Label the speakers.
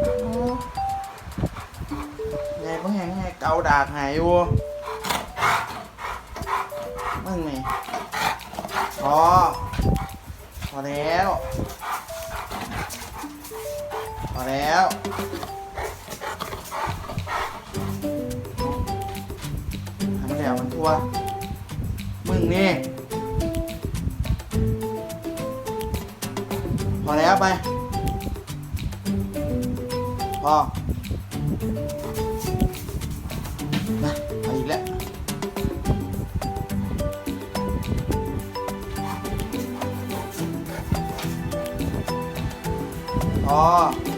Speaker 1: โอ้ไงบ่แหงไงเกาดากหายอยู่มึงนี่พอพอแล้วพอแล้วทำแล้วมันทั่ว มึงนี่ พอแล้วไป พอมาเอาอีกแล้วพอ